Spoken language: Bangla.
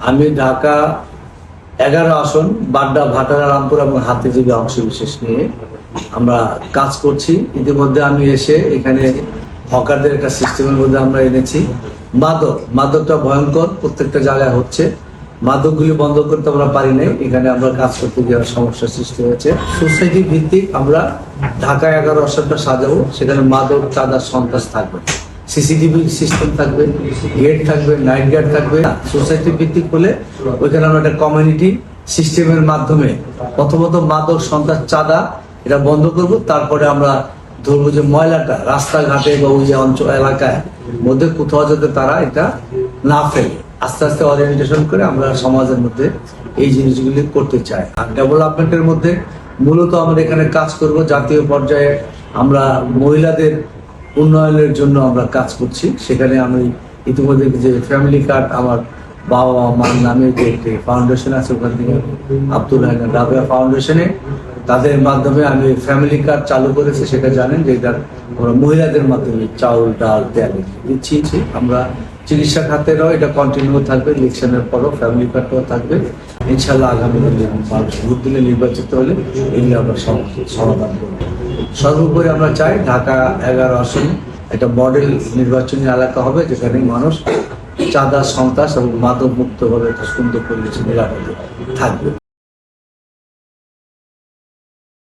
আমি ঢাকা এগারো আসন, বাড্ডা, ভাটারা, রামপুর এবং হাতিজীবী অংশ বিশেষ নিয়ে আমরা কাজ করছি। ইতিমধ্যে আমি এসে এখানে হকারদের একটা সিস্টেমের মধ্যে আমরা এনেছি। মাদক, মাদকটা ভয়ঙ্কর, প্রত্যেকটা জায়গায় হচ্ছে। মাদকগুলি বন্ধ করতে আমরা পারি নাই। এখানে আমরা কাজ করতে গিয়ে সমস্যার সৃষ্টি হয়েছে। সোসাইটি ভিত্তিক আমরা ঢাকা এগারো আসনটা সাজাবো। সেখানে মাদক, চাঁদার সন্ত্রাস থাকবে। সিসিটিভি সিস্টেম থাকবে, গেট থাকবে, নাইট গার্ড থাকবে। সোসাইটি ভিত্তিক হলে ওইখানে আমরা একটা কমিউনিটি সিস্টেমের মাধ্যমে প্রথমত মাদক সন্ত্রাস চাঁদা এটা বন্ধ করব, তারপরে আমরা ধরবো যে ময়লাটা রাস্তাঘাটে বা ওই অঞ্চল এলাকায় মধ্যে কোথাও যাতে তারা এটা না ফেলে। আস্তে আস্তে অরিয়েন্টেশন করে আমরা সমাজের মধ্যে এই জিনিসগুলি করতে চাই। আর ডেভেলপমেন্টের মধ্যে মূলত আমরা এখানে কাজ করব জাতীয় পর্যায়ে আমরা মহিলাদের উন্নয়নের জন্য আমরা কাজ করছি। সেখানে আমি ইতিমধ্যে যে ফ্যামিলি কার্ড আমার বাবা, মার নামে যে একটি ফাউন্ডেশন আছে, ওখান থেকে আব্দুল হাইনান রাবেয়া ফাউন্ডেশনে তাদের মাধ্যমে আমি ফ্যামিলি কার্ড চালু করেছি, সেটা জানেন যে এটা আমরা মহিলাদের মাধ্যমে চাউল, ডাল, তেল দিচ্ছি আমরা চিকিৎসা খাতেরও এটা কন্টিনিউ থাকবে ইলেকশনের পরও ফ্যামিলি কার্ডটাও থাকবে। ইনশাল্লাহ আগামী দিনে ভোট দিলে নির্বাচিত হলে এগুলো আমরা সমাধান করব। সর্বোপরি আমরা চাই ঢাকা এগারো আসনে, একটা মডেল নির্বাচনী এলাকা হবে যেখানে মানুষ চাঁদা, সন্ত্রাস এবং মাদক মুক্ত ভাবে একটা সুন্দর পরিবেশ নিরাপদে থাকবে।